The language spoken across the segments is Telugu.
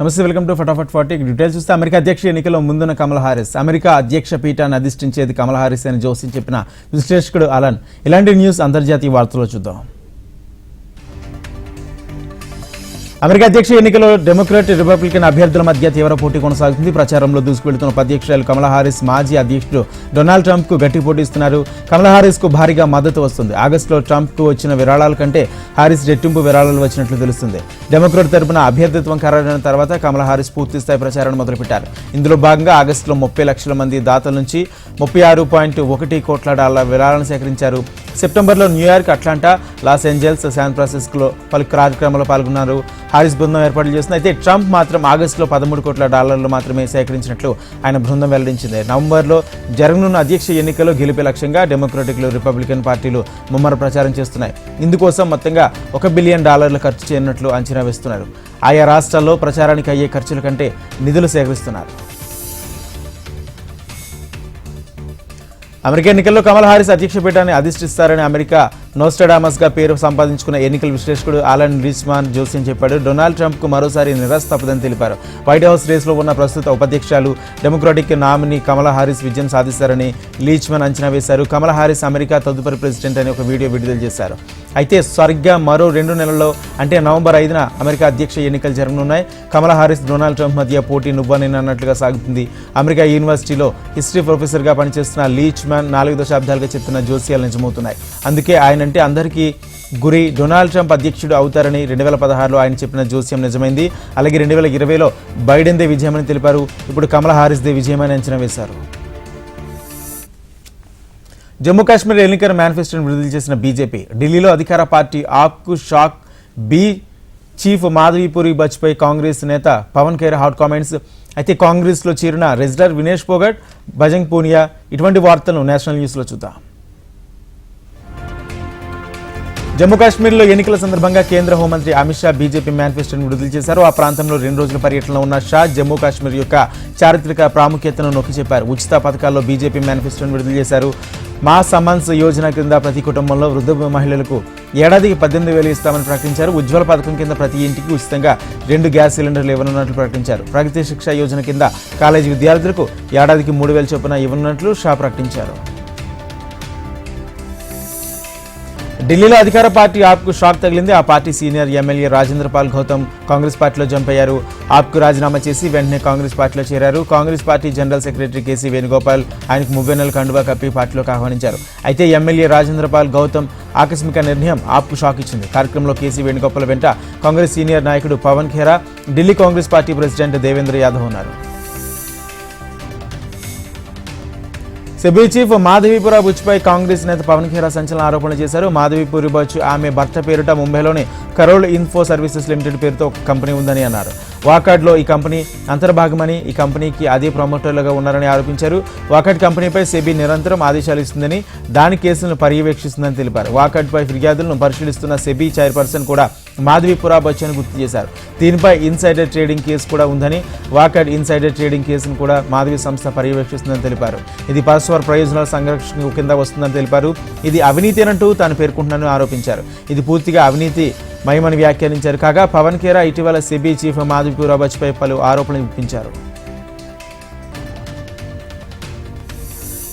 నమస్తే welcome to Fatafat forty. Details చూస్తే అమెరికా అధ్యక్ష ఎన్నికల్లో ముందున్న కమల్ హారిస్. అమెరికా అధ్యక్ష పీఠాన్ని అధిష్ఠించేది కమల్ హారిస్ అని జోసి చెప్పిన విశ్లేషకుడు అలన్. ఇలాంటి న్యూస్ అంతర్జాతీయ వార్తల్లో చూద్దాం. అమెరికా అధ్యక్ష ఎన్నికల్లో డెమోక్రాట్ రిపబ్లికన్ అభ్యర్థుల మధ్య తీవ్ర పోటీ కొనసాగుతుంది. ప్రచారంలో దూసుకువెళ్తున్న ఉపాధ్యక్షురాలు కమలా హారిస్ మాజీ అధ్యక్షుడు డొనాల్డ్ ట్రంప్కు గట్టి పోటీస్తున్నారు కమలా హారిస్కు భారీగా మద్దతు వస్తుంది. ఆగస్టులో ట్రంప్కు వచ్చిన విరాళాల కంటే హారిస్ రెట్టింపు విరాళాలు వచ్చినట్లు తెలుస్తుంది. డెమోక్రాట్ తరపున అభ్యర్థిత్వం ఖరారైన తర్వాత కమలా హారిస్ పూర్తి స్థాయి ప్రచారాన్ని మొదలుపెట్టారు. ఇందులో భాగంగా ఆగస్టులో ముప్పై లక్షల మంది దాతల నుంచి ముప్పై ఆరు పాయింట్ ఒకటి కోట్ల డాలర్ల విరాళాలను సేకరించారు. సెప్టెంబర్లో New York Atlanta Los Angeles San ఫ్రాన్సిస్కోలో పలు కార్యక్రమాల్లో పాల్గొన్నారు. హారిస్ బృందం ఏర్పాట్లు చేస్తుంది. అయితే ట్రంప్ మాత్రం ఆగస్టులో పదమూడు కోట్ల డాలర్లు మాత్రమే సేకరించినట్లు ఆయన బృందం వెల్లడించింది. నవంబర్లో జరగనున్న అధ్యక్ష ఎన్నికల్లో గెలిపే లక్ష్యంగా డెమోక్రటిక్లు రిపబ్లికన్ పార్టీలు ముమ్మర ప్రచారం చేస్తున్నాయి. ఇందుకోసం మొత్తంగా ఒక బిలియన్ డాలర్లు ఖర్చు చేయనున్నట్లు అంచనా వేస్తున్నారు. ఆయా రాష్ట్రాల్లో ప్రచారానికి అయ్యే ఖర్చుల కంటే నిధులు సేకరిస్తున్నారు. అమెరికా ఎన్నికల్లో కమల్ హారిస్ అధ్యక్ష పీఠాన్ని అధిష్టిస్తారని అమెరికా నోస్టడామస్గా పేరు సంపాదించుకున్న ఎన్నికల విశ్లేషకుడు ఆలన్ రిచ్మాన్ జోసిన్ చెప్పాడు. డొనాల్డ్ ట్రంప్కు మరోసారి నిరాశ తప్పదని తెలిపారు. వైట్ హౌస్ రేసులో ఉన్న ప్రస్తుత ఉపాధ్యక్షులు డెమోక్రాటిక్ నామినీ కమలా హారిస్ విజయం సాధిస్తారని లీచ్మన్ అంచనా వేశారు. కమలా హారిస్ అమెరికా తదుపరి ప్రెసిడెంట్ అని ఒక వీడియో విడుదల చేశారు. అయితే సరిగ్గా మరో రెండు నెలల్లో అంటే నవంబర్ ఐదున అమెరికా అధ్యక్ష ఎన్నికలు జరగనున్నాయి. కమలా హారిస్ డొనాల్డ్ ట్రంప్ మధ్య పోటీ నువ్వనేనన్నట్లుగా సాగుతుంది. అమెరికా యూనివర్సిటీలో హిస్టరీ ప్రొఫెసర్గా పనిచేస్తున్న లీచ్ మ్యాన్ నాలుగు దశాబ్దాలుగా చెప్తున్న జోస్యాలు నిజమవుతున్నాయి. అందుకే ఆయన ఆయనంటే అందరికీ గురి డొనాల్డ్ ట్రంప్ అధ్యక్షుడు అవుతారని రెండు వేల పదహారులో ఆయన చెప్పిన జోస్యం నిజమైంది. అలాగే రెండు వేల ఇరవైలో బైడెన్దే విజయమని తెలిపారు. ఇప్పుడు కమలా హారిస్దే విజయమని అంచనా వేశారు. జమ్మూ కాశ్మీర్ ఎన్నికల మేనిఫెస్టోను విడుదల చేసిన బీజేపీ ఢిల్లీలో అధికార పార్టీ ఆప్కు షాక్ బి చీఫ్ మాధవీపురి బచ్పై కాంగ్రెస్ నేత పవన్ ఖేర్ హాట్ కామెంట్స్. అయితే కాంగ్రెస్లో చేరిన రెజిడర్ వినేష్ పోగట్ భజంగ్ పూనియా ఇటువంటి వార్తలను నేషనల్ న్యూస్లో చూద్దాం. జమ్మూ కాశ్మీర్లో ఎన్నికల సందర్భంగా కేంద్ర హోంమంత్రి అమిత్ షా బీజేపీ మేనిఫెస్టోను విడుదల చేశారు. ఆ ప్రాంతంలో రెండు రోజుల పర్యటనలో ఉన్న షా జమ్మూ కాశ్మీర్ యొక్క చారిత్రక ప్రాముఖ్యతను నొక్కి చెప్పారు. ఉచిత పథకాల్లో బీజేపీ మేనిఫెస్టోను విడుదల చేశారు. మా సమన్స్ యోజన కింద ప్రతి కుటుంబంలో వృద్ధ మహిళలకు ఏడాదికి పద్దెనిమిది వేలు ఇస్తామని ప్రకటించారు. ఉజ్వల పథకం కింద ప్రతి ఇంటికి ఉచితంగా రెండు గ్యాస్ సిలిండర్లు ఇవ్వనున్నట్లు ప్రకటించారు. ప్రగతి శిక్ష యోజన కింద కాలేజీ విద్యార్థులకు ఏడాదికి మూడు వేల చొప్పున ఇవ్వనున్నట్లు షా ప్రకటించారు. ఢిల్లీలో అధికార పార్టీ ఆప్కు షాక్ తగిలింది. ఆ party senior MLA Rajendra Pal Gautam Congress పార్టీలో జంప్ అయ్యారు. ఆప్కు రాజీనామా చేసి వెంటనే కాంగ్రెస్ పార్టీలో చేరారు. Congress party general secretary K C Venugopal ఆయనకు మువ్వెన్నెల కండువా కప్పి పార్టీలోకి ఆహ్వానించారు. అయితే ఎమ్మెల్యే రాజేంద్ర పాల్ గౌతమ్ ఆకస్మిక నిర్ణయం ఆప్కు షాక్ ఇచ్చింది. కార్యక్రమంలో కేసీ వేణుగోపాల్ వెంట కాంగ్రెస్ సీనియర్ నాయకుడు పవన్ ఖేరా ఢిల్లీ కాంగ్రెస్ పార్టీ ప్రెసిడెంట్ దేవేంద్ర యాదవ్ ఉన్నారు. సెబీ చీఫ్ మాధవీపుర బుచ్పై కాంగ్రెస్ నేత పవన్ ఖేరా సంచలన ఆరోపణలు చేశారు. మాధవీపురి బుచ్ ఆమె భర్త పేరుట ముంబైలోని కరోల్ ఇన్ఫో సర్వీసెస్ లిమిటెడ్ పేరుతో ఒక కంపెనీ ఉందని అన్నారు. వాకాడ్లో ఈ కంపెనీ అంతర్భాగమని ఈ కంపెనీకి అదే ప్రమోటర్లుగా ఉన్నారని ఆరోపించారు. వాకాడ్ కంపెనీపై సెబీ నిరంతరం ఆదేశాలు ఇస్తుందని దాని కేసులను పర్యవేక్షిస్తుందని తెలిపారు. వాకాడ్పై ఫిర్యాదులను పరిశీలిస్తున్న సెబీ చైర్పర్సన్ కూడా మాధవీపురా బచ్చన్ గుర్తు చేశారు. దీనిపై ఇన్సైడర్ ట్రేడింగ్ కేసు కూడా ఉందని వాకడ్ ఇన్సైడర్ ట్రేడింగ్ కేసును కూడా మాధవి సంస్థ పర్యవేక్షిస్తుందని తెలిపారు. ఇది పరస్పర ప్రయోజనాల సంరక్షణ కింద వస్తుందని తెలిపారు. ఇది అవినీతి అనంటూ తాను పేర్కొంటున్నానని ఆరోపించారు. ఇది పూర్తిగా అవినీతి మయమని వ్యాఖ్యానించారు. కాగా పవన్ ఖేరా ఇటీవల సిబి చీఫ్ మాధవీపుర బచ్పై పలు ఆరోపణలు వినిపించారు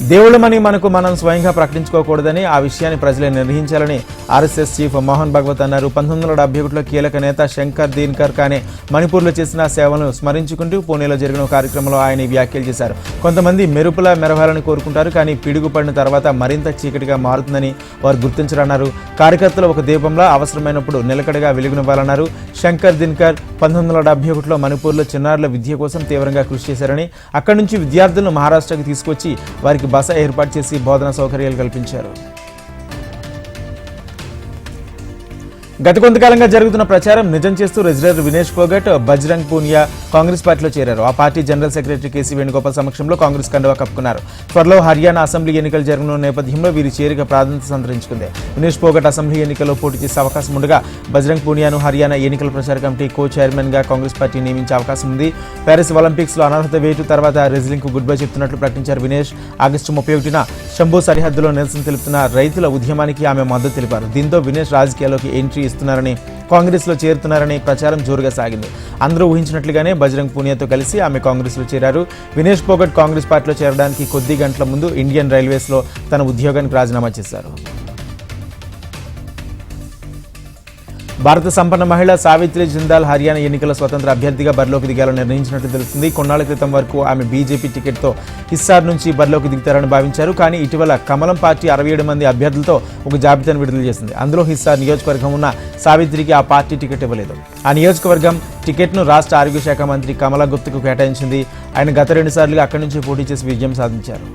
దేవుళ్ళమని మనకు మనం స్వయంగా ప్రకటించుకోకూడదని ఆ విషయాన్ని ప్రజలే నిర్వహించాలని ఆర్ఎస్ఎస్ చీఫ్ మోహన్ భగవత్ అన్నారు. పంతొమ్మిది వందల డెబ్బై ఒకటిలో కీలక నేత శంకర్ దీన్కర్ కానే మణిపూర్లో చేసిన సేవలను స్మరించుకుంటూ పూణేలో జరిగిన కార్యక్రమంలో ఆయన వ్యాఖ్యలు చేశారు. కొంతమంది మెరుపుల మెరవాలని కోరుకుంటారు కానీ పిడుగుపడిన తర్వాత మరింత చీకటిగా మారుతుందని వారు గుర్తించారన్నారు. కార్యకర్తలు ఒక దీపంలా అవసరమైనప్పుడు నిలకడగా వెలుగునివ్వాలన్నారు. శంకర్ దిన్కర్ పంతొమ్మిది వందల డెబ్బై ఒకటిలో మణిపూర్లో చిన్నారుల విద్య కోసం తీవ్రంగా కృషి చేశారని అక్కడి నుంచి విద్యార్థులను మహారాష్ట్రకి తీసుకొచ్చి వారికి బస ఏర్పాటు చేసి బోధన సౌకర్యాలు కల్పించారు. గత కొంతకాలంగా జరుగుతున్న ప్రచారం నిజం చేస్తూ రెజిడర్ వినేష్ పోగట్ బజ్రంగ్ పూనియా కాంగ్రెస్ పార్టీలో చేరారు. ఆ party general secretary K C Venugopal సమక్షంలో కాంగ్రెస్ కండువా కప్పుకున్నారు. త్వరలో హర్యానా అసెంబ్లీ ఎన్నికలు జరగనున్న నేపథ్యంలో వీరి చేరిక ప్రాధాన్యత సంతరించుకుంది. వినేష్ పోగట్ అసెంబ్లీ ఎన్నికల్లో పోటీ చేసే అవకాశం ఉండగా బజ్రంగ్ పూనియాను హర్యానా ఎన్నికల ప్రచార కమిటీ కో చైర్మన్గా కాంగ్రెస్ పార్టీ నియమించే అవకాశం ఉంది. ప్యారిస్ ఒలింపిక్స్లో అనర్హత వేటు తర్వాత రెజ్లింగ్కు గుడ్ బై చెప్తున్నట్లు ప్రకటించారు వినేష్. ఆగస్టు ముప్పై ఒకటిన శంభూ సరిహద్దులో నిరసన తెలుపుతున్న రైతుల ఉద్యమానికి ఆమె మద్దతు తెలిపారు. దీంతో వినేష్ రాజకీయాల్లోకి ఎంట్రీ ఇస్తున్నారని కాంగ్రెస్లో చేరుతున్నారని ప్రచారం జోరుగా సాగింది. అందరూ ఊహించినట్లుగానే బజరంగ్ పూనియాతో కలిసి ఆమె కాంగ్రెస్లో చేరారు. వినేష్ పోగట్ కాంగ్రెస్ పార్టీలో చేరడానికి కొద్ది గంటల ముందు ఇండియన్ రైల్వేస్లో తన ఉద్యోగానికి రాజీనామా చేశారు. భారత సంపన్న మహిళ సావిత్రి జిందాల్ హర్యానా ఎన్నికల స్వతంత్ర అభ్యర్థిగా బరిలోకి దిగాలని నిర్ణయించినట్లు తెలుస్తుంది. కొన్నాళ్ళ క్రితం వరకు ఆమె బీజేపీ టికెట్తో హిస్సార్ నుంచి బరిలోకి దిగుతారని భావించారు. కానీ ఇటీవల కమలం పార్టీ అరవై ఏడు మంది అభ్యర్థులతో ఒక జాబితాను విడుదల చేసింది. అందులో హిస్సార్ నియోజకవర్గం ఉన్న సావిత్రికి ఆ పార్టీ టికెట్ ఇవ్వలేదు. ఆ నియోజకవర్గం టికెట్ను రాష్ట్ర ఆరోగ్య శాఖ మంత్రి కమలా గుప్తకు కేటాయించింది. ఆయన గత రెండుసార్లుగా అక్కడి నుంచి పోటీ చేసి విజయం సాధించారు.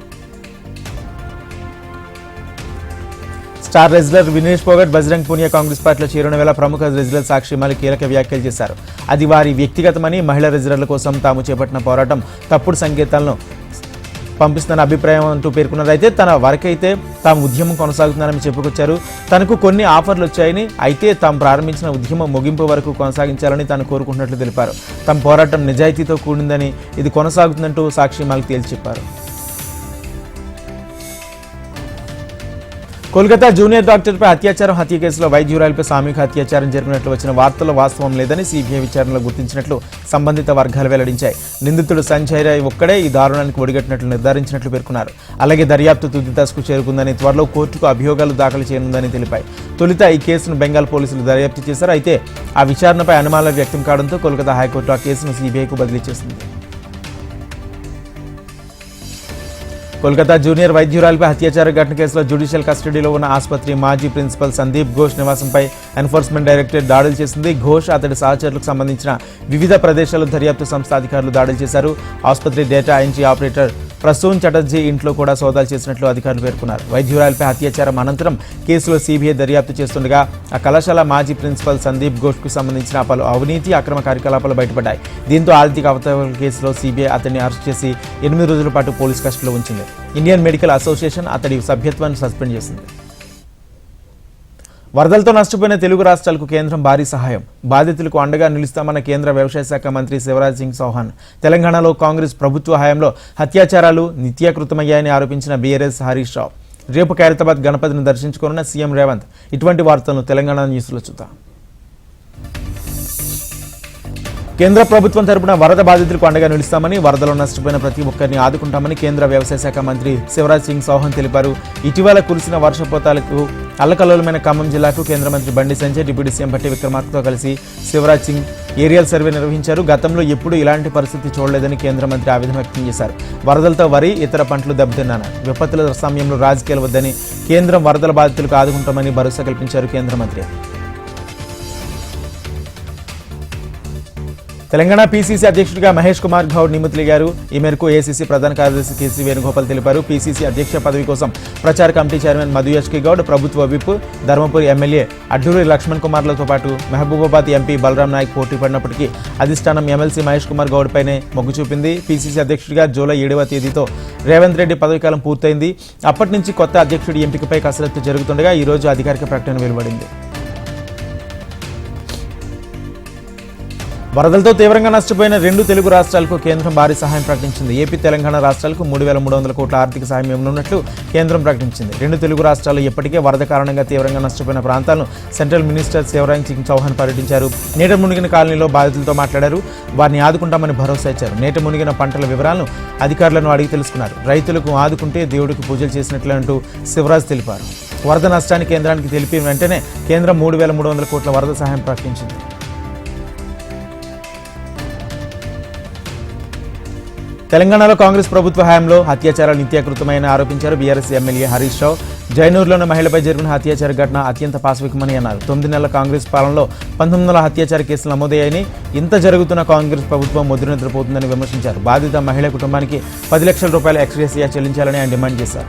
స్టార్ రెజ్లర్ వినేష్ పోగట్ బజరంగ్ పూనియా కాంగ్రెస్ పార్టీలో చేరిన వేళ ప్రముఖ రెజ్లర్ సాక్షి మళ్ళీ కీలక వ్యాఖ్యలు చేశారు. అది వారి వ్యక్తిగతమని మహిళా రెజ్లర్ల కోసం తాము చేపట్టిన పోరాటం. తప్పుడు సంకేతాలను పంపిస్తున్న అభిప్రాయం అంటూ పేర్కొన్నారు అయితే తన వరకైతే తాము ఉద్యమం కొనసాగుతున్నారని చెప్పుకొచ్చారు. తనకు కొన్ని ఆఫర్లు వచ్చాయని అయితే తాము ప్రారంభించిన ఉద్యమం ముగింపు వరకు కొనసాగించాలని తాను కోరుకుంటున్నట్లు తెలిపారు. తమ పోరాటం నిజాయితీతో కూడిందని ఇది కొనసాగుతుందంటూ సాక్షి మళ్ళీ తేల్చి చెప్పారు. కోల్కతా జూనియర్ డాక్టర్పై అత్యాచారం హత్య కేసులో వైద్యురాలపై సామూహిక అత్యాచారం జరిపినట్లు వచ్చిన వార్తల్లో వాస్తవం లేదని సిబిఐ విచారణలో గుర్తించినట్లు సంబంధిత వర్గాలు వెల్లడించాయి. నిందితుడు సంజయ్ రాయ్ ఒక్కడే ఈ దారుణానికి ఒడిగట్టినట్లు నిర్ధారించినట్లు పేర్కొన్నారు. అలాగే దర్యాప్తు తుది దశకు చేరుకుందని త్వరలో కోర్టుకు అభియోగాలు దాఖలు చేయనుందని తెలిపాయి. తొలుత ఈ కేసును బెంగాల్ పోలీసులు దర్యాప్తు చేశారు. అయితే ఆ విచారణపై అనుమానాలు వ్యక్తం కావడంతో కోల్కతా హైకోర్టు ఆ కేసును సిబిఐకు బదిలీ చేసింది. కోల్కతా జూనియర్ వైద్యురాలపై అత్యాచార ఘటన కేసులో జ్యుడిషియల్ కస్టడీలో ఉన్న ఆసుపత్రి మాజీ ప్రిన్సిపల్ సందీప్ ఘోష్ నివాసంపై ఎన్ఫోర్స్మెంట్ డైరెక్టరేట్ దాడులు చేసింది. ఘోష్ అతడి సహచరులకు సంబంధించిన వివిధ ప్రదేశాల్లో దర్యాప్తు సంస్థ అధికారులు దాడులు చేశారు. ఆసుపత్రి డేటా ఐన్జీ ఆపరేటర్ ప్రసూన్ చటర్జీ ఇంట్లో కూడా సోదాలు చేసినట్లు అధికారులు పేర్కొన్నారు. వైద్యురాలపై అత్యాచారం అనంతరం కేసులో సీబీఐ దర్యాప్తు చేస్తుండగా ఆ కళాశాల మాజీ ప్రిన్సిపల్ సందీప్ ఘోష్కు సంబంధించిన పలు అవినీతి అక్రమ కార్యకలాపాలు బయటపడ్డాయి. దీంతో ఆర్థిక అవతల కేసులో సీబీఐ అతన్ని అరెస్ట్ చేసి ఎనిమిది రోజుల పాటు పోలీస్ కస్టడీలో ఉంచింది. ఇండియన్ మెడికల్ అసోసియేషన్ అతడి సభ్యత్వాన్ని సస్పెండ్ చేసింది. వరదలతో నష్టపోయిన తెలుగు రాష్ట్రాలకు కేంద్రం భారీ సహాయం. బాధితులకు అండగా నిలుస్తామన్న కేంద్ర వ్యవసాయ శాఖ మంత్రి శివరాజ్ సింగ్ చౌహాన్. తెలంగాణలో కాంగ్రెస్ ప్రభుత్వ హయాంలో హత్యాచారాలు నిత్యాకృతమయ్యాయని ఆరోపించిన బీఆర్ఎస్ హరీష్ రావు. రేపు ఖైరతాబాద్ గణపతిని దర్శించుకోనున్న సీఎం రేవంత్. ఇటువంటి వార్తలను తెలంగాణ న్యూస్లో చూద్దాం. కేంద్ర ప్రభుత్వం తరపున వరద బాధితులకు అండగా నిలుస్తామని వరదలో నష్టపోయిన ప్రతి ఒక్కరిని ఆదుకుంటామని కేంద్ర వ్యవసాయ శాఖ మంత్రి శివరాజ్ సింగ్ చౌహాన్ తెలిపారు. ఇటీవల కురిసిన వర్షపోతాలకు అల్లకల్లోలమైన ఖమ్మం జిల్లాకు కేంద్ర మంత్రి బండి సంజయ్ డిప్యూటీ సీఎం భట్టి విక్రమార్కతో కలిసి శివరాజ్ సింగ్ ఏరియల్ సర్వే నిర్వహించారు. గతంలో ఎప్పుడూ ఇలాంటి పరిస్థితి చూడలేదని కేంద్ర మంత్రి ఆవేదన వ్యక్తం చేశారు. వరదలతో వరి ఇతర పంటలు దెబ్బతిన్నాను విపత్తుల సమయంలో రాజకీయాలు వద్దని కేంద్రం వరదల బాధితులకు ఆదుకుంటామని భరోసా కల్పించారు కేంద్ర మంత్రి. తెలంగాణ పీసీసీ అధ్యక్షుడిగా మహేష్ కుమార్ గౌడ్ నియమితులయ్యారు. ఈ మేరకు ఏసీసీ ప్రధాన కార్యదర్శి కేసీ వేణుగోపాల్ తెలిపారు. పీసీసీ అధ్యక్ష పదవి కోసం ప్రచార కమిటీ చైర్మన్ మధు గౌడ్ ప్రభుత్వ విప్ ధర్మపురి ఎమ్మెల్యే అడ్డూరి లక్ష్మణ్ కుమార్లతో పాటు మహబూబాబాద్ ఎంపీ బలరాం నాయక్ పోటీ పడినప్పటికీ అధిష్టానం ఎమ్మెల్సీ మహేష్ కుమార్ గౌడ్పైనే మొగ్గు చూపింది. పీసీసీ అధ్యక్షుడిగా జూలై ఏడవ తేదీతో రేవంత్ రెడ్డి పదవీకాలం పూర్తయింది. అప్పటి నుంచి కొత్త అధ్యక్షుడి ఎంపికపై కసరత్తు జరుగుతుండగా ఈ రోజు అధికారిక ప్రకటన వెలువడింది. వరదలతో తీవ్రంగా నష్టపోయిన రెండు తెలుగు రాష్ట్రాలకు కేంద్రం భారీ సహాయం ప్రకటించింది. ఏపీ తెలంగాణ రాష్ట్రాలకు మూడు వేల మూడు వందల కోట్ల ఆర్థిక సహాయం ఇవ్వనున్నట్లు కేంద్రం ప్రకటించింది. రెండు తెలుగు రాష్ట్రాలు ఇప్పటికే వరద కారణంగా తీవ్రంగా నష్టపోయిన ప్రాంతాలను సెంట్రల్ మినిస్టర్ శివరాజ్ సింగ్ చౌహాన్ పర్యటించారు. నేట మునిగిన కాలనీలో బాధితులతో మాట్లాడారు. వారిని ఆదుకుంటామని భరోసా ఇచ్చారు. నేట మునిగిన పంటల వివరాలను అధికారులను అడిగి తెలుసుకున్నారు. రైతులకు ఆదుకుంటే దేవుడికి పూజలు చేసినట్లు అంటూ శివరాజ్ తెలిపారు. వరద నష్టాన్ని కేంద్రానికి తెలిపి వెంటనే కేంద్రం మూడు వేల మూడు వందల కోట్ల వరద సహాయం ప్రకటించింది. తెలంగాణలో కాంగ్రెస్ ప్రభుత్వ హయాంలో అత్యాచారాలు నిత్యాకృతమైన ఆరోపించారు బీఆర్ఎస్ ఎమ్మెల్యే హరీష్ రావు. జైనూరులోని మహిళపై జరిగిన అత్యాచార ఘటన అత్యంత పాశవికమని అన్నారు. తొమ్మిది నెలల కాంగ్రెస్ పాలనలో పంతొమ్మిది వందల అత్యాచార కేసులు నమోదయ్యాయని ఇంత జరుగుతున్న కాంగ్రెస్ ప్రభుత్వం ముద్రనిద్రపోతుందని విమర్శించారు. బాధిత మహిళ కుటుంబానికి పది లక్షల రూపాయల ఎక్స్గ్రేసియా చెల్లించాలని ఆయన డిమాండ్ చేశారు.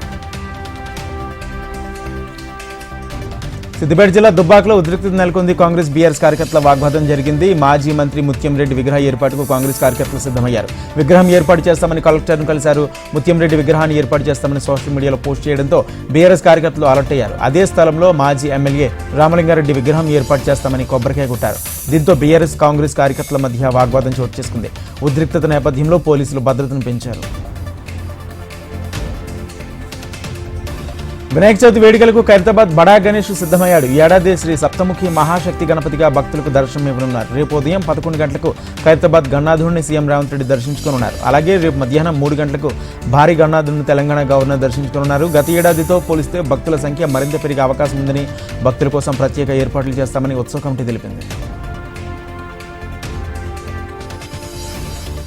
సిద్దిపేట జిల్లా దుబ్బాకలో ఉద్రిక్తత నెలకొంది. కాంగ్రెస్ బీఆర్ఎస్ కార్యకర్తల వాగ్వాదం జరిగింది. మాజీ మంత్రి ముత్యం రెడ్డి విగ్రహ ఏర్పాటుకు కాంగ్రెస్ కార్యకర్తలు సిద్ధమయ్యారు. విగ్రహం ఏర్పాటు చేస్తామని కలెక్టర్ను కలిశారు. ముత్యం రెడ్డి విగ్రహాన్ని ఏర్పాటు చేస్తామని సోషల్ మీడియాలో పోస్ట్ చేయడంతో బీఆర్ఎస్ కార్యకర్తలు అలర్ట్ అయ్యారు. అదే స్థలంలో మాజీ ఎమ్మెల్యే రామలింగారెడ్డి విగ్రహం ఏర్పాటు చేస్తామని కొబ్బరికాయ కొట్టారు. దీంతో బీఆర్ఎస్ కాంగ్రెస్ కార్యకర్తల మధ్య వాగ్వాదం చోటు చేసుకుంది. ఉద్రిక్తత నేపథ్యంలో పోలీసులు భద్రతను పెంచారు. వినాయక చవితి వేడుకలకు ఖైరతాబాద్ బడా గణేష్ సిద్ధమయ్యాడు. ఈ ఏడాది శ్రీ సప్తముఖి మహాశక్తి గణపతిగా భక్తులకు దర్శనం ఇవ్వనున్నారు. రేపు ఉదయం పదకొండు గంటలకు ఖైరతాబాద్ గణనాథుడిని సీఎం రేవంత్ రెడ్డి దర్శించుకోనున్నారు. అలాగే రేపు మధ్యాహ్నం మూడు గంటలకు భారీ గణనాథుడిని తెలంగాణ గవర్నర్ దర్శించుకోనున్నారు. గత ఏడాదితో పోలిస్తే భక్తుల సంఖ్య మరింత పెరిగే అవకాశం ఉందని భక్తుల కోసం ప్రత్యేక ఏర్పాట్లు చేస్తామని ఉత్సవ కమిటీ తెలిపింది.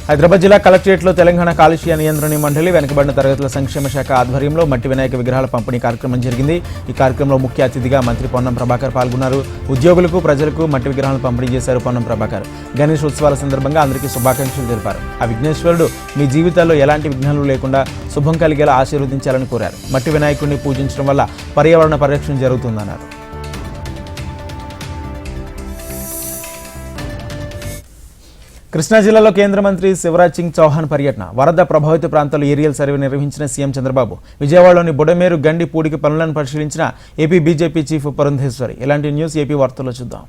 హైదరాబాద్ జిల్లా కలెక్టరేట్లో తెలంగాణ కాలుష్య నియంత్రణ మండలి వెనుకబడిన తరగతుల సంక్షేమ శాఖ ఆధ్వర్యంలో మట్టి వినాయక విగ్రహాల పంపిణీ కార్యక్రమం జరిగింది. ఈ కార్యక్రమంలో ముఖ్య అతిథిగా మంత్రి పొన్నం ప్రభాకర్ పాల్గొన్నారు. ఉద్యోగులకు ప్రజలకు మట్టి విగ్రహాలను పంపిణీ చేశారు పొన్నం ప్రభాకర్. గణేష్ ఉత్సవాల సందర్భంగా అందరికీ శుభాకాంక్షలు తెలిపారు. ఆ విఘ్నేశ్వరుడు మీ జీవితాల్లో ఎలాంటి విఘ్నాలు లేకుండా శుభం కలిగేలా ఆశీర్వదించాలని కోరారు. మట్టి వినాయకుడిని పూజించడం వల్ల పర్యావరణ పరిరక్షణ జరుగుతుందన్నారు. కృష్ణా జిల్లాలో కేంద్ర మంత్రి శివరాజ్ సింగ్ చౌహాన్ పర్యటన. వరద ప్రభావిత ప్రాంతాల్లో ఏరియల్ సర్వే నిర్వహించిన సీఎం చంద్రబాబు. విజయవాడలోని బుడమేరు గండి పూడికి పనులను పరిశీలించిన ఏపీ బీజేపీ చీఫ్ పురంధేశ్వరి. ఇలాంటి న్యూస్ ఏపీ వార్తల్లో చూద్దాం.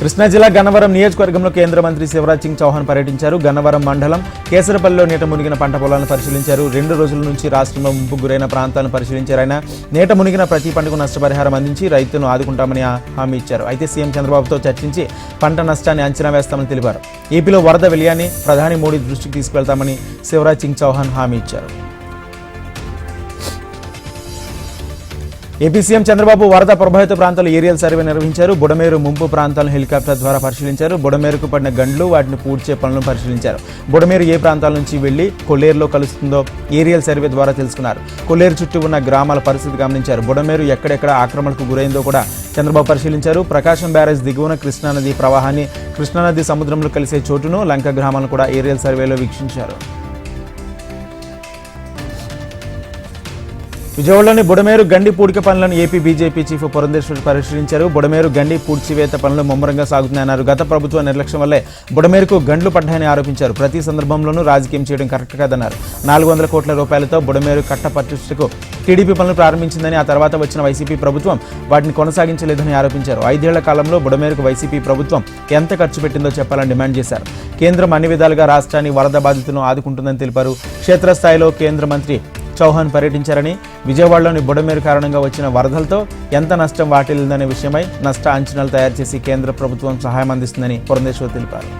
కృష్ణా జిల్లా గన్నవరం నియోజకవర్గంలో కేంద్ర మంత్రి శివరాజ్ సింగ్ చౌహాన్ పర్యటించారు. గన్నవరం మండలం కేసరపల్లిలో నీట మునిగిన పంట పొలాలను పరిశీలించారు. రెండు రోజుల నుంచి రాష్ట్రంలో ముంపు గురైన ప్రాంతాలను పరిశీలించారు. ఆయన నీట మునిగిన ప్రతి పంటకు నష్టపరిహారం అందించి రైతులను ఆదుకుంటామని హామీ ఇచ్చారు. అయితే సీఎం చంద్రబాబుతో చర్చించి పంట నష్టాన్ని అంచనా వేస్తామని తెలిపారు. ఏపీలో వరద విలయాన్ని ప్రధాని మోడీ దృష్టికి తీసుకెళ్తామని శివరాజ్ సింగ్ చౌహాన్ హామీ ఇచ్చారు. ఏపీ సీఎం చంద్రబాబు వరద ప్రభావిత ప్రాంతాల్లో ఏరియల్ సర్వే నిర్వహించారు. బుడమేరు ముంపు ప్రాంతాలను హెలికాప్టర్ ద్వారా పరిశీలించారు. బుడమేరుకు పడిన గండ్లు వాటిని పూడ్చే పనులను పరిశీలించారు. బుడమేరు ఏ ప్రాంతాల నుంచి వెళ్ళి కొల్లేరులో కలుస్తుందో ఏరియల్ సర్వే ద్వారా తెలుసుకున్నారు. కొల్లేరు చుట్టూ ఉన్న గ్రామాల పరిస్థితి గమనించారు. బుడమేరు ఎక్కడెక్కడ ఆక్రమణకు గురైందో కూడా చంద్రబాబు పరిశీలించారు. ప్రకాశం బ్యారేజ్ దిగువన కృష్ణానది ప్రవాహాన్ని కృష్ణానది సముద్రంలో కలిసే చోటును లంక గ్రామాలను కూడా ఏరియల్ సర్వేలో వీక్షించారు. విజయవాడలోని బుడమేరు గండి పూడిక పనులను ఏపీ బీజేపీ చీఫ్ పురంధేశ్వరి పరిశీలించారు. బుడమేరు గండి పూడ్చివేత పనులు ముమ్మరంగా సాగుతున్నాయన్నారు గత ప్రభుత్వ నిర్లక్ష్యం వల్లే బుడమేరుకు గండ్లు పడ్డాయని ఆరోపించారు. ప్రతి సందర్భంలోనూ రాజకీయం చేయడం కరెక్ట్ కాదన్నారు. నాలుగు వందల కోట్ల రూపాయలతో బుడమేరు కట్ట పట్టించుటకు టీడీపీ పనులు ప్రారంభించిందని ఆ తర్వాత వచ్చిన వైసీపీ ప్రభుత్వం వాటిని కొనసాగించలేదని ఆరోపించారు. ఐదేళ్ళ కాలంలో బుడమేరుకు వైసీపీ ప్రభుత్వం ఎంత ఖర్చు పెట్టిందో చెప్పాలని డిమాండ్ చేశారు. కేంద్రం అన్ని విధాలుగా రాష్ట్రాన్ని వరద బాధితులను ఆదుకుంటుందని తెలిపారు. క్షేత్రస్థాయిలో కేంద్ర మంత్రి చౌహాన్ పర్యటించారని విజయవాడలోని బుడమేరు కారణంగా వచ్చిన వరదలతో ఎంత నష్టం వాటిల్లిందనే విషయమై నష్ట అంచనాలు తయారు చేసి కేంద్ర ప్రభుత్వం సహాయం అందిస్తుందని పురంధేశ్వర్ తెలిపారు.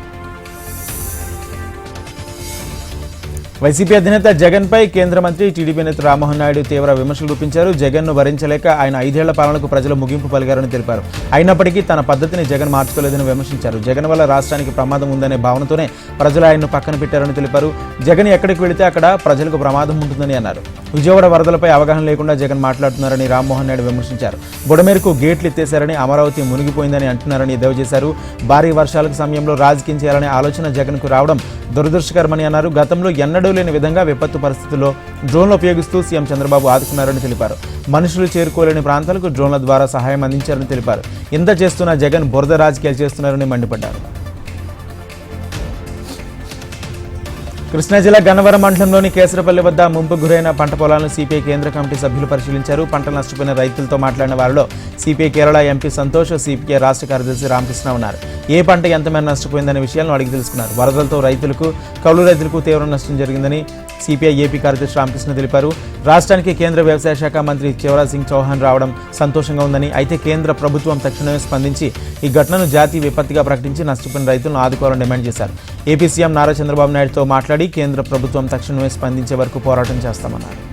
వైసీపీ అధినేత జగన్పై కేంద్ర మంత్రి టీడీపీ నేత రామ్మోహన్ నాయుడు తీవ్ర విమర్శలు గుప్పించారు జగన్ను భరించలేక ఆయన ఐదేళ్ళ పాలనకు ప్రజలు ముగింపు పలిగారని తెలిపారు. అయినప్పటికీ తన పద్ధతిని జగన్ మార్చుకోలేదని విమర్శించారు. జగన్ వల్ల రాష్ట్రానికి ప్రమాదం ఉందనే భావనతోనే ప్రజలు ఆయన్ను పక్కన పెట్టారని తెలిపారు. జగన్ ఎక్కడికి వెళితే అక్కడ ప్రజలకు ప్రమాదం ఉంటుందని అన్నారు. విజయవాడ వరదలపై అవగాహన లేకుండా జగన్ మాట్లాడుతున్నారని రామ్మోహన్ నాయుడు విమర్శించారు. బుడమేరుకు గేట్లు ఎత్తేశారని అమరావతి మునిగిపోయిందని అంటున్నారని ఎద్దేవా చేశారు. భారీ వర్షాలకు సమయంలో రాజకీయం చేయాలనే ఆలోచన జగన్కు రావడం దురదృష్టకరమని అన్నారు. గతంలో ఎన్నడూ లేని విధంగా విపత్తు పరిస్థితుల్లో డ్రోన్లు ఉపయోగిస్తూ సీఎం చంద్రబాబు ఆదుకున్నారని తెలిపారు. మనుషులు చేరుకోలేని ప్రాంతాలకు డ్రోన్ల ద్వారా సహాయం అందించారని తెలిపారు. ఇంత చేస్తున్న జగన్ బురద రాజకీయాలు చేస్తున్నారని మండిపడ్డారు. కృష్ణా జిల్లా గన్నవరం మండలంలోని కేసరపల్లి వద్ద ముంపు గురైన పంట పొలాలను సిపిఐ కేంద్ర కమిటీ సభ్యులు పరిశీలించారు. పంట నష్టపోయిన రైతులతో మాట్లాడిన వారిలో CPI Kerala MP Santosh CPI రాష్ట్ర కార్యదర్శి రామకృష్ణ ఉన్నారు. ఏ పంట ఎంతమేర నష్టపోయిందనే విషయాలను అడిగి తెలుసుకున్నారు. వరదలతో రైతులకు కౌలు రైతులకు తీవ్ర నష్టం జరిగిందని సిపిఐ ఏపీ కార్యదర్శి రామకృష్ణ తెలిపారు. రాష్ట్రానికి కేంద్ర వ్యవసాయ శాఖ మంత్రి శివరాజ్ సింగ్ చౌహాన్ రావడం సంతోషంగా ఉందని అయితే కేంద్ర ప్రభుత్వం తక్షణమే స్పందించి ఈ ఘటనను జాతీయ విపత్తిగా ప్రకటించి నష్టపోయిన రైతులను ఆదుకోవాలని డిమాండ్ చేశారు. ఏపీ సీఎం నారా చంద్రబాబు నాయుడుతో మాట్లాడి కేంద్ర ప్రభుత్వం తక్షణమే స్పందించే వరకు పోరాటం చేస్తామన్నారు.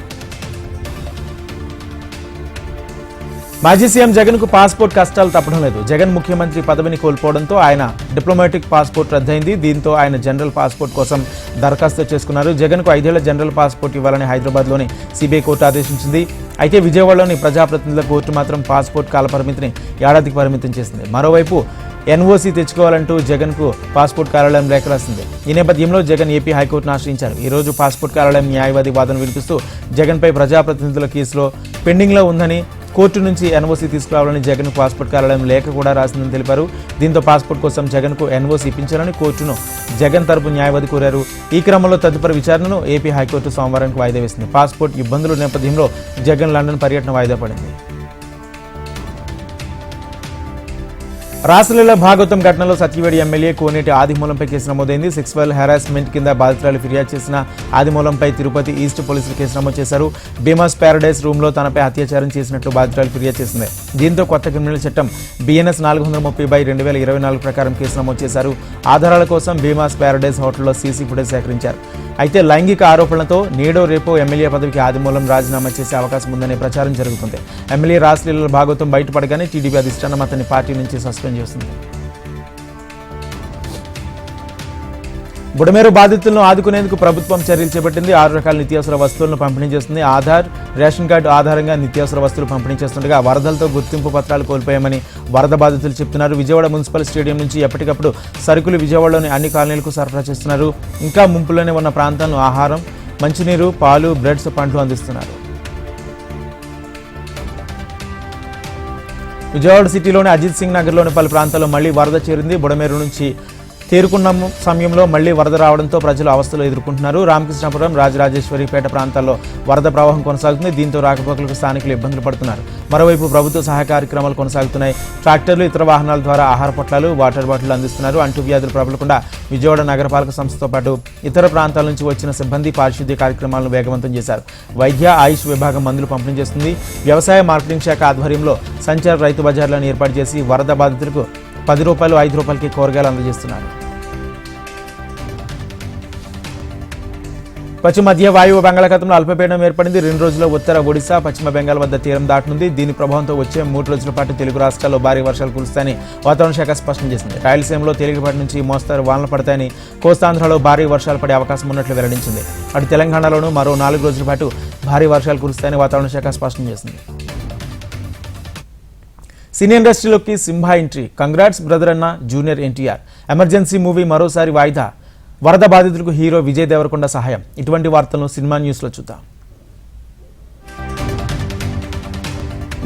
మాజీ సీఎం జగన్కు పాస్పోర్ట్ కష్టాలు తప్పడం లేదు. జగన్ ముఖ్యమంత్రి పదవిని కోల్పోవడంతో ఆయన డిప్లొమాటిక్ పాస్పోర్ట్ రద్దయింది. దీంతో ఆయన జనరల్ పాస్పోర్ట్ కోసం దరఖాస్తు చేసుకున్నారు. జగన్కు ఐదేళ్ళ జనరల్ పాస్పోర్ట్ ఇవ్వాలని హైదరాబాద్లోని సిబిఐ కోర్టు ఆదేశించింది. అయితే విజయవాడలోని ప్రజాప్రతినిధుల కోర్టు మాత్రం పాస్పోర్ట్ కాలపరిమితిని ఏడాదికి పరిమితం చేసింది. మరోవైపు ఎన్ఓసీ తెచ్చుకోవాలంటూ జగన్కు పాస్పోర్ట్ కార్యాలయం లేఖ రాసింది ఈ నేపథ్యంలో జగన్ ఏపీ హైకోర్టును ఆశ్రయించారు. ఈరోజు పాస్పోర్ట్ కార్యాలయం న్యాయవాది వాదన వినిపిస్తూ జగన్పై ప్రజాప్రతినిధుల కేసులో పెండింగ్లో ఉందని కోర్టు నుంచి ఎన్ఓసీ తీసుకురావాలని జగన్ పాస్పోర్ట్ కార్యాలయం లేఖ కూడా రాసిందని తెలిపారు. దీంతో పాస్పోర్ట్ కోసం జగన్కు ఎన్ఓసీ ఇప్పించాలని కోర్టును జగన్ తరపు న్యాయవాది కోరారు. ఈ క్రమంలో తదుపరి విచారణను ఏపీ హైకోర్టు సోమవారానికి వాయిదా వేసింది. పాస్పోర్ట్ ఇబ్బందుల నేపథ్యంలో జగన్ లండన్ పర్యటన వాయిదా పడింది. రాసలీల భాగవతం ఘటనలో సత్యవేడి ఎమ్మెల్యే కోనేటి ఆదిమూలంపై కేసు నమోదైంది. సెక్సువల్ హెరాస్మెంట్ కింద బాధితురాలు ఫిర్యాదు చేసిన ఆదిమూలంపై తిరుపతి ఈస్ట్ పోలీసులు కేసు నమోదు చేశారు. భీమాస్ ప్యారడైస్ రూమ్లో తనపై అత్యాచారం చేసినట్లు బాధితురాలు ఫిర్యాదు చేసింది. దీంతో కొత్త క్రిమినల్ చట్టం బిఎన్ఎస్ నాలుగు వందల ముప్పై బై రెండు వేల ఇరవై నాలుగు ప్రకారం కేసు నమోదు చేశారు. ఆధారాల కోసం భీమాస్ ప్యారడైస్ హోటల్లో సీసీ ఫుటేజ్ సేకరించారు. అయితే లైంగిక ఆరోపణలతో నేడో రేపో ఎమ్మెల్యే పదవికి ఆదిమూలం రాజీనామా చేసే అవకాశం ఉందనే ప్రచారం జరుగుతుంది. ఎమ్మెల్యే రాసలీల భాగవతం బయటపడగానే టీడీపీ అధిష్టానం అతని పార్టీ నుంచి సస్పెండ్ చేస్తుంది బుడమేరు బాధితులను ఆదుకునేందుకు ప్రభుత్వం చర్యలు చేపట్టింది. ఆరు రకాల నిత్యావసర వస్తువులను పంపిణీ చేస్తుంది. ఆధార్ రేషన్ కార్డు ఆధారంగా నిత్యావసర వస్తువులు పంపిణీ చేస్తుండగా వరదలతో గుర్తింపు పత్రాలు కోల్పోయామని వరద బాధితులు చెప్తున్నారు. విజయవాడ మున్సిపల్ స్టేడియం నుంచి ఎప్పటికప్పుడు సరుకులు విజయవాడలోని అన్ని కాలనీలకు సరఫరా చేస్తున్నారు. ఇంకా ముంపులోనే ఉన్న ప్రాంతాలను ఆహారం మంచినీరు పాలు బ్రెడ్స్ పండ్లు అందిస్తున్నారు. విజయవాడ సిటీలోని అజిత్ సింగ్ నగర్లోని పలు ప్రాంతాల్లో మళ్ళీ వరద చేరింది. బుడమేరు నుంచి తేరుకున్న సమయంలో మళ్ళీ వరద రావడంతో ప్రజలు అవస్థలు ఎదుర్కొంటున్నారు. రామకృష్ణాపురం రాజరాజేశ్వరిపేట ప్రాంతాల్లో వరద ప్రవాహం కొనసాగుతుంది. దీంతో రాకపోకలకు స్థానికులు ఇబ్బందులు పడుతున్నారు. మరోవైపు ప్రభుత్వ సహాయ కార్యక్రమాలు కొనసాగుతున్నాయి. ట్రాక్టర్లు ఇతర వాహనాల ద్వారా ఆహార పొట్లాలు వాటర్ బాటిల్ అందిస్తున్నారు. అంటువ్యాధులు ప్రబలకుండా విజయవాడ నగరపాలక సంస్థతో పాటు ఇతర ప్రాంతాల నుంచి వచ్చిన సిబ్బంది పారిశుద్ధ్య కార్యక్రమాలను వేగవంతం చేశారు. వైద్య ఆయుష్ విభాగం మందులు పంపిణీ చేస్తుంది. వ్యవసాయ మార్కెటింగ్ శాఖ ఆధ్వర్యంలో సంచార రైతు బజార్లను ఏర్పాటు చేసి వరద బాధితులకు పది రూపాయలు ఐదు రూపాయలకి కూరగాయలు అందజేస్తున్నారు. పశ్చిమ మధ్య వాయువు బంగాళాఖాతంలో అల్పపీడనం ఏర్పడింది. రెండు రోజుల్లో ఉత్తర ఒడిశా పశ్చిమ బెంగాల్ వద్ద తీరం దాటనుంది. దీని ప్రభావంతో వచ్చే మూడు రోజుల పాటు తెలుగు రాష్ట్రాల్లో భారీ వర్షాలు కురుస్తాయని వాతావరణ శాఖ స్పష్టం చేసింది. రాయలసీమలో తేలికపాటి నుంచి మోస్తారు వానలు పడతాయని కోస్తాంధ్రలో భారీ వర్షాలు పడే అవకాశం ఉన్నట్లు వెల్లడించింది. అటు తెలంగాణలోనూ మరో నాలుగు రోజుల పాటు భారీ వర్షాలు కురుస్తాయని వాతావరణ శాఖ స్పష్టం చేసింది. సినీ ఇండస్ట్రీలోకి సింహా ఎంట్రీ. కంగ్రాట్స్ బ్రదర్ అన్న జూనియర్ ఎన్టీఆర్. ఎమర్జెన్సీ మూవీ మరోసారి వాయిదా. వరద బాధితులకు హీరో విజయ్ దేవరకొండ సహాయం. ఇటువంటి వార్తలను సినిమా న్యూస్లో చూద్దాం.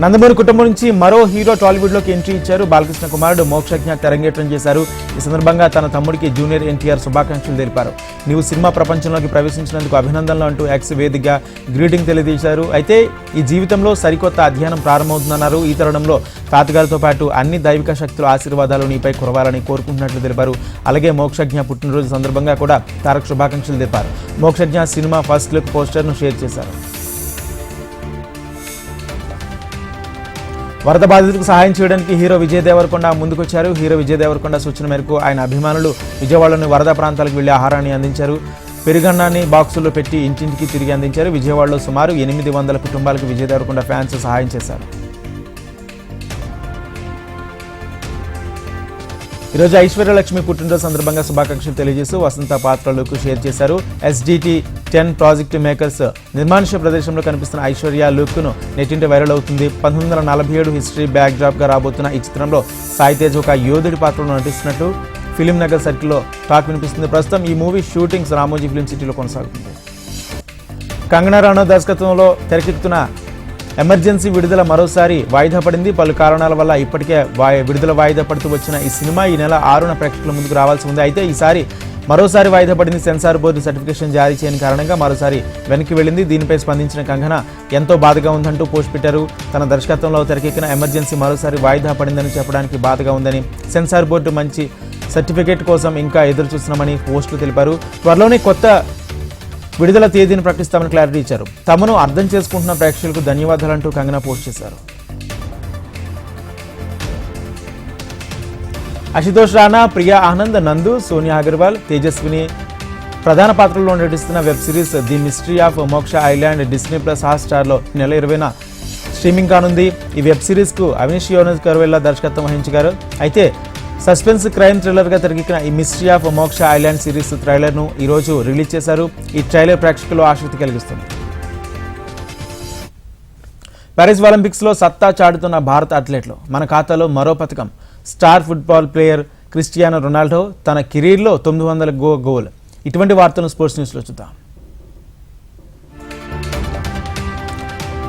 నందమూరి కుటుంబం నుంచి మరో హీరో టాలీవుడ్లోకి ఎంట్రీ ఇచ్చారు బాలకృష్ణ కుమారుడు. మోక్షజ్ఞ తెరంగేట్రం చేశారు. ఈ సందర్భంగా తన తమ్ముడికి జూనియర్ ఎన్టీఆర్ శుభాకాంక్షలు తెలిపారు. నీవు సినిమా ప్రపంచంలోకి ప్రవేశించినందుకు అభినందనలు అంటూ ఎక్స్ వేదికగా గ్రీటింగ్ తెలియజేశారు. అయితే ఈ జీవితంలో సరికొత్త అధ్యయనం ప్రారంభమవుతుందన్నారు. ఈ తరుణంలో తాతగారితో పాటు అన్ని దైవిక శక్తుల ఆశీర్వాదాలు నీపై కురవాలని కోరుకుంటున్నట్లు తెలిపారు. అలాగే మోక్షజ్ఞ పుట్టినరోజు సందర్భంగా కూడా తారక్ శుభాకాంక్షలు తెలిపారు. మోక్షజ్ఞ సినిమా ఫస్ట్ లుక్ పోస్టర్ను షేర్ చేశారు. వరద బాధితులకు సహాయం చేయడానికి హీరో విజయ్ దేవరకొండ ముందుకొచ్చారు. హీరో విజయ్ దేవరకొండ సూచన మేరకు ఆయన అభిమానులు విజయవాడలోని వరద ప్రాంతాలకు వెళ్ళి ఆహారాన్ని అందించారు. పెరుగన్నాన్ని బాక్సుల్లో పెట్టి ఇంటింటికి తిరిగి అందించారు. విజయవాడలో సుమారు ఎనిమిది వందల కుటుంబాలకు విజయ్ దేవరకొండ ఫ్యాన్స్ సహాయం చేశారు. ఈరోజు ఐశ్వర్యలక్ష్మి పుట్టినరోజు సందర్భంగా శుభాకాంక్షలు తెలియజేస్తూ వసంత పాత్రలకు షేర్ చేశారు. ఎస్డిటి టెన్ ప్రాజెక్టు మేకర్స్ నిర్మానుష ప్రదేశంలో కనిపిస్తున్న ఐశ్వర్య లుక్ను నెట్టింటి వైరల్ అవుతుంది. పంతొమ్మిది వందల నలభై ఏడు హిస్టరీ బ్యాక్ డ్రాప్గా రాబోతున్న ఈ చిత్రంలో సాయి తేజ్ ఒక యోధుడి పాత్రలో నటిస్తున్నట్టు ఫిలిం నగర్ సర్కిల్లో టాక్ వినిపిస్తుంది. ప్రస్తుతం ఈ మూవీ షూటింగ్స్ రామోజీ ఫిలిం సిటీలో కొనసాగుతుంది. కంగనా రాణో దర్శకత్వంలో తెరకెక్కుతున్న ఎమర్జెన్సీ విడుదల మరోసారి వాయిదా పడింది. పలు కారణాల వల్ల ఇప్పటికే విడుదల వాయిదా పడుతూ వచ్చిన ఈ సినిమా ఈ నెల ఆరున ప్రేక్షకుల ముందుకు రావాల్సి ఉంది. అయితే ఈసారి మరోసారి వాయిదా పడింది. సెన్సార్ బోర్డు సర్టిఫికేషన్ జారీ చేయని కారణంగా మరోసారి వెనక్కి వెళ్ళింది. దీనిపై స్పందించిన కంగన ఎంతో బాధగా ఉందంటూ పోస్ట్ పెట్టారు. తన దర్శకత్వంలో తెరకెక్కిన ఎమర్జెన్సీ మరోసారి వాయిదా పడిందని చెప్పడానికి బాధగా ఉందని సెన్సార్ బోర్డు మంచి సర్టిఫికేట్ కోసం ఇంకా ఎదురు చూస్తున్నామని పోస్టులు తెలిపారు. త్వరలోనే కొత్త విడుదల తేదీని ప్రకటిస్తామని క్లారిటీ ఇచ్చారు. తమను అర్థం చేసుకుంటున్న ప్రేక్షకులకు ధన్యవాదాలంటూ కంగనా పోస్ట్ చేశారు. అశుతోష్ రాణా ప్రియా ఆనంద్ నందు సోనియా అగర్వాల్ తేజస్విని ప్రధాన పాత్రల్లో నటిస్తున్న web series the mystery of Moksha island Disney plus hot స్టార్లో నెల ఇరవైన స్ట్రీమింగ్ కానుంది. ఈ వెబ్ సిరీస్కు అవినీష్ యోనస్ కర్వెల్లా దర్శకత్వం వహించగారు. అయితే సస్పెన్స్ క్రైమ్ థ్రిల్లర్గా తెరకెక్కిన ఈ mystery of Moksha island series ట్రైలర్ను ఈరోజు రిలీజ్ చేశారు. ఈ ట్రైలర్ ప్రేక్షకులు ఆసక్తి కలిగిస్తుంది ప్యారిస్ ఒలింపిక్స్లో సత్తా చాటుతున్న భారత అథ్లెట్లు మన ఖాతాలో మరో పథకం. Star football player Cristiano Ronaldo తన కెరీర్లో తొమ్మిది వందల గో గోల్. ఇటువంటి వార్తలను స్పోర్ట్స్ న్యూస్లో చూద్దాం.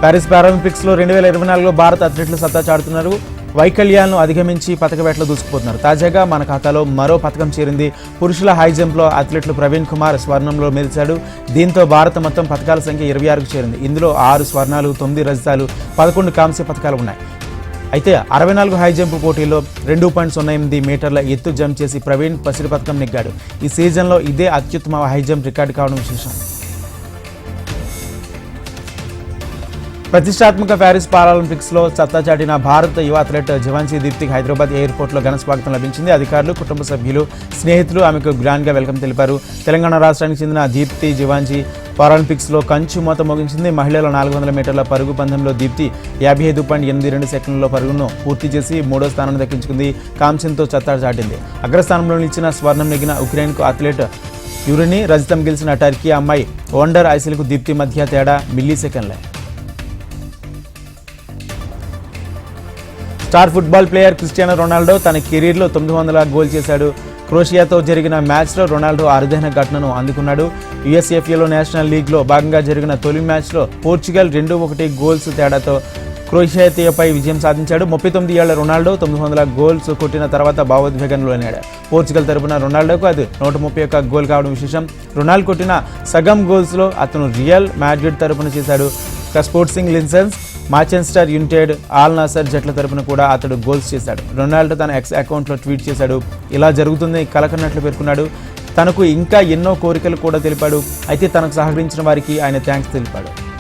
ప్యారిస్ పారాలింపిక్స్లో రెండు వేల ఇరవై నాలుగులో భారత అథ్లెట్లు సత్తా చాటుతున్నారు. వైకల్యాలను అధిగమించి పథకవేటలో దూసుకుపోతున్నారు. తాజాగా మన ఖాతాలో మరో పథకం చేరింది. పురుషుల హై జంప్లో అథ్లెట్లు ప్రవీణ్ కుమార్ స్వర్ణంలో మెరిచాడు దీంతో భారత మొత్తం పథకాల సంఖ్య ఇరవై ఆరుకు చేరింది. ఇందులో ఆరు స్వర్ణాలు తొమ్మిది రజతాలు పదకొండు కాంస్య పథకాలు ఉన్నాయి. అయితే అరవై నాలుగు హై జంప్ పోటీలో రెండు పాయింట్ సున్నా ఎనిమిది మీటర్ల ఎత్తు జంప్ చేసి ప్రవీణ్ పసిడి పథకం నెగ్గాడు. ఈ సీజన్లో ఇదే అత్యుత్తమ హై జంప్ రికార్డు కావడం విశేషం. ప్రతిష్టాత్మక ప్యారిస్ పారాలింపిక్స్లో చాటిన భారత యువ అథ్లెట్ జివాన్సీ దీప్తికి హైదరాబాద్ ఎయిర్పోర్ట్లో ఘన స్వాగతం లభించింది. అధికారులు కుటుంబ సభ్యులు స్నేహితులు ఆమెకు గ్రాండ్గా వెల్కమ్ తెలిపారు. తెలంగాణ రాష్ట్రానికి చెందిన దీప్తి జివాన్సీ పారాలింపిక్స్లో కంచు మూత మోగించింది. మహిళల నాలుగు వందల మీటర్ల పరుగు పందెంలో దీప్తి యాభై ఐదు పాయింట్ ఎనిమిది రెండు సెకండ్లలో పరుగును పూర్తి చేసి మూడో స్థానాన్ని దక్కించుకుంది. కాంస్యంతో సత్తా చాటింది. అగ్రస్థానంలో నిలిచిన స్వర్ణం నెగిన ఉక్రెయిన్కు అథ్లెట్ యురిని రజతం గెలిచిన టర్కీ అమ్మాయి వండర్ ఐసిల్కు దీప్తి మధ్య తేడా మిల్లీ సెకండ్లే star football player Cristiano Ronaldo తన కెరీర్లో తొమ్మిది వందల గోల్ చేశాడు. క్రోషియాతో జరిగిన మ్యాచ్లో రొనాల్డో అరుదైన ఘటనను అందుకున్నాడు. యుఎస్ఎఫ్ఏలో నేషనల్ లీగ్లో భాగంగా జరిగిన తొలి మ్యాచ్లో పోర్చుగల్ రెండు ఒకటి గోల్స్ తేడాతో క్రోషియాతీయపై విజయం సాధించాడు. ముప్పై తొమ్మిది ఏళ్ళ రొనాల్డో తొమ్మిది వందల గోల్స్ కొట్టిన తర్వాత భావోద్వేగంలో పోర్చుగల్ తరపున రొనాల్డోకు అది నూట ముప్పై ఒక్క గోల్ కావడం విశేషం. రొనాల్డ్ కొట్టిన సగం గోల్స్లో అతను రియల్ మ్యాడ్రిడ్ తరపున చేశాడు. స్పోర్ట్సింగ్ లిన్సెన్స్ మాచెన్స్టర్ యునైటెడ్ ఆల్ నాసర్ జట్ల తరపున కూడా అతడు గోల్స్ చేశాడు. రొనాల్డో తన ఎక్స్ అకౌంట్లో ట్వీట్ చేశాడు. ఇలా జరుగుతుంది కలకన్నట్లు పేర్కొన్నాడు. తనకు ఇంకా ఎన్నో కోరికలు కూడా తెలిపాడు. అయితే తనకు సహకరించిన వారికి ఆయన థ్యాంక్స్ తెలిపాడు.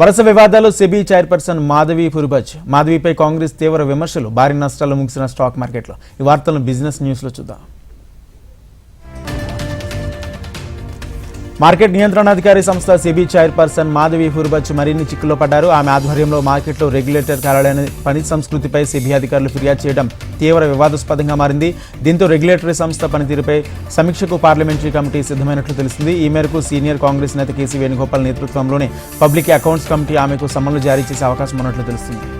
వరుస వివాదాలు సెబీ చైర్పర్సన్ మాధవి పురుబజ్. మాధవిపై కాంగ్రెస్ తీవ్ర విమర్శలు భారీ నష్టాలు ముగిసిన స్టాక్ మార్కెట్లో. ఈ వార్తలను బిజినెస్ న్యూస్లో చూద్దాం. మార్కెట్ నియంత్రణాధికారి సంస్థ సెబీ చైర్పర్సన్ మాధవి ఫుర్బచ్ మరిన్ని చిక్కుల్లో పడ్డారు. ఆమె ఆధ్వర్యంలో మార్కెట్లో రెగ్యులేటర్ కార్యాలయాన్ని పని సంస్కృతిపై సెబీ అధికారులు ఫిర్యాదు చేయడం తీవ్ర వివాదాస్పదంగా మారింది. దీంతో రెగ్యులేటరీ సంస్థ పనితీరుపై సమీక్షకు పార్లమెంటరీ కమిటీ సిద్ధమైనట్లు తెలిసింది ఈ మేరకు సీనియర్ కాంగ్రెస్ నేత కేసీ వేణుగోపాల్ నేతృత్వంలోని పబ్లిక్ అకౌంట్స్ కమిటీ ఆమెకు సమన్లు జారీ చేసే అవకాశం ఉన్నట్లు తెలుస్తుంది.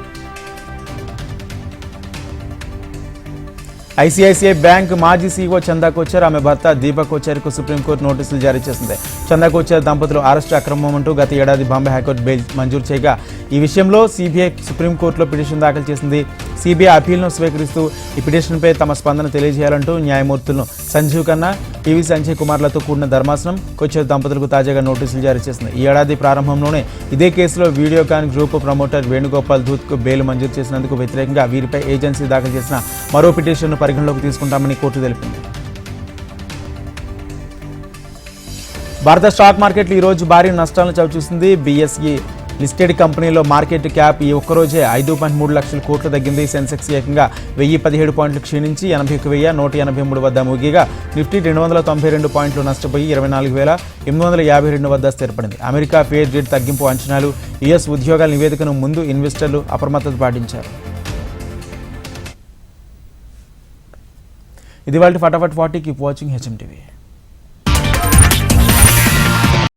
ఐసీఐసీఐ బ్యాంక్ మాజీ సీఈఓ చందా కోచర్ ఆమె భర్త దీపక్ కోచర్కు సుప్రీంకోర్టు నోటీసులు జారీ చేసింది. చందా కోచర్ దంపతులు అరెస్టు అక్రమం అంటూ గత ఏడాది బాంబే హైకోర్టు బెయిల్ మంజూరు చేయగా ఈ విషయంలో సీబీఐ సుప్రీంకోర్టులో పిటిషన్ దాఖలు చేసింది. సీబీఐ అప్పీల్ను స్వీకరిస్తూ ఈ పిటిషన్పై తమ స్పందన తెలియజేయాలంటూ న్యాయమూర్తులను సంజీవ్ ఖన్నా టీవీ సంజయ్ కుమార్లతో కూడిన ధర్మాసనం కోచర్ దంపతులకు తాజాగా నోటీసులు జారీ చేసింది. ఈ ఏడాది ప్రారంభంలోనే ఇదే కేసులో వీడియోకాన్ గ్రూప్ ప్రమోటర్ వేణుగోపాల్ ధూత్కు బెయిల్ మంజూరు చేసినందుకు వ్యతిరేకంగా వీరిపై ఏజెన్సీ దాఖలు చేసిన మరో పిటిషన్ను పరిగణలోకి తీసుకుంటామని కోర్టు తెలిపింది. భారత స్టాక్ మార్కెట్లు ఈ రోజు భారీ నష్టాలను చవిచూసింది. బీఎస్ఈ లిస్టెడ్ కంపెనీలో మార్కెట్ క్యాప్ ఈ ఒక్కరోజే ఐదు పాయింట్ మూడు లక్షల కోట్లు తగ్గింది. సెన్సెక్స్ ఏకంగా వెయ్యి పదిహేడు పాయింట్లు క్షీణించి ఎనభై ఒక వెయ్యి నూట ఎనభై మూడు వద్ద ముగిగా. నిఫ్టీ రెండు వందల తొంభై రెండు పాయింట్లు నష్టపోయి ఇరవై నాలుగు వేల ఎనిమిది వందల యాభై రెండు వద్ద స్థిరపడింది. అమెరికా ఫేర్ రేట్ తగ్గింపు అంచనాలు యుఎస్ ఉద్యోగాల నివేదికను ముందు ఇన్వెస్టర్లు అప్రమత్తత పాటించారు. ఇది వాళ్ళ ఫటాఫట్ forty keep watching HM TV